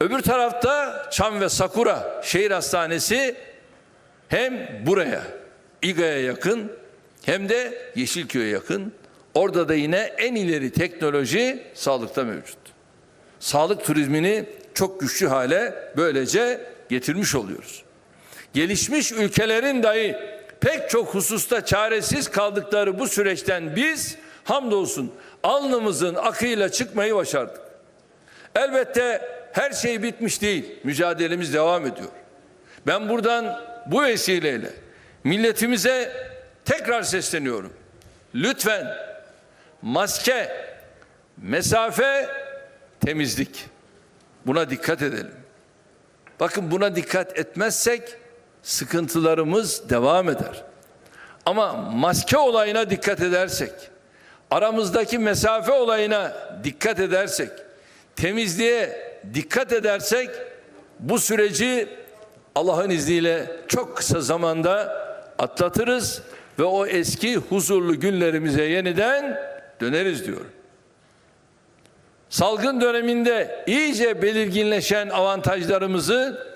Öbür tarafta Çam ve Sakura şehir hastanesi hem buraya İGA'ya yakın hem de Yeşilköy'e yakın. Orada da yine en ileri teknoloji sağlıkta mevcut. Sağlık turizmini çok güçlü hale böylece getirmiş oluyoruz. Gelişmiş ülkelerin dahi pek çok hususta çaresiz kaldıkları bu süreçten biz hamdolsun alnımızın akıyla çıkmayı başardık. Elbette her şey bitmiş değil. Mücadelemiz devam ediyor. Ben buradan bu vesileyle milletimize tekrar sesleniyorum. Lütfen maske, mesafe, temizlik. Buna dikkat edelim. Bakın buna dikkat etmezsek sıkıntılarımız devam eder. Ama maske olayına dikkat edersek, aramızdaki mesafe olayına dikkat edersek, temizliğe dikkat edersek bu süreci Allah'ın izniyle çok kısa zamanda atlatırız ve o eski huzurlu günlerimize yeniden döneriz diyorum. Salgın döneminde iyice belirginleşen avantajlarımızı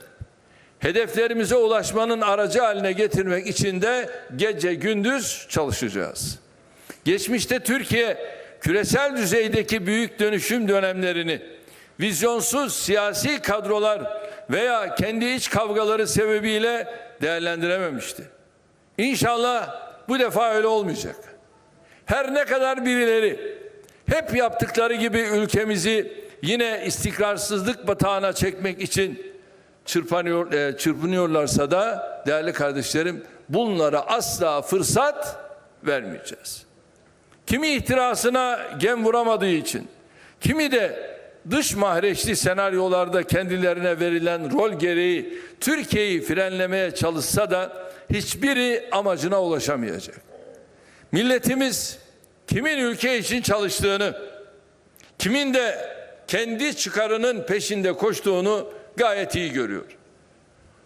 hedeflerimize ulaşmanın aracı haline getirmek için de gece gündüz çalışacağız. Geçmişte Türkiye küresel düzeydeki büyük dönüşüm dönemlerini vizyonsuz siyasi kadrolar veya kendi iç kavgaları sebebiyle değerlendirememişti. İnşallah bu defa öyle olmayacak. Her ne kadar birileri hep yaptıkları gibi ülkemizi yine istikrarsızlık batağına çekmek için çırpanıyor, e, çırpınıyorlarsa da değerli kardeşlerim bunlara asla fırsat vermeyeceğiz. Kimi ihtirasına gem vuramadığı için, kimi de dış mahreçli senaryolarda kendilerine verilen rol gereği Türkiye'yi frenlemeye çalışsa da hiçbiri amacına ulaşamayacak. Milletimiz kimin ülke için çalıştığını, kimin de kendi çıkarının peşinde koştuğunu gayet iyi görüyor.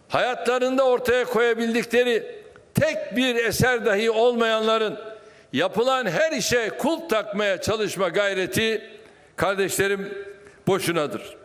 Hayatlarında ortaya koyabildikleri tek bir eser dahi olmayanların yapılan her işe kulp takmaya çalışma gayreti kardeşlerim boşunadır.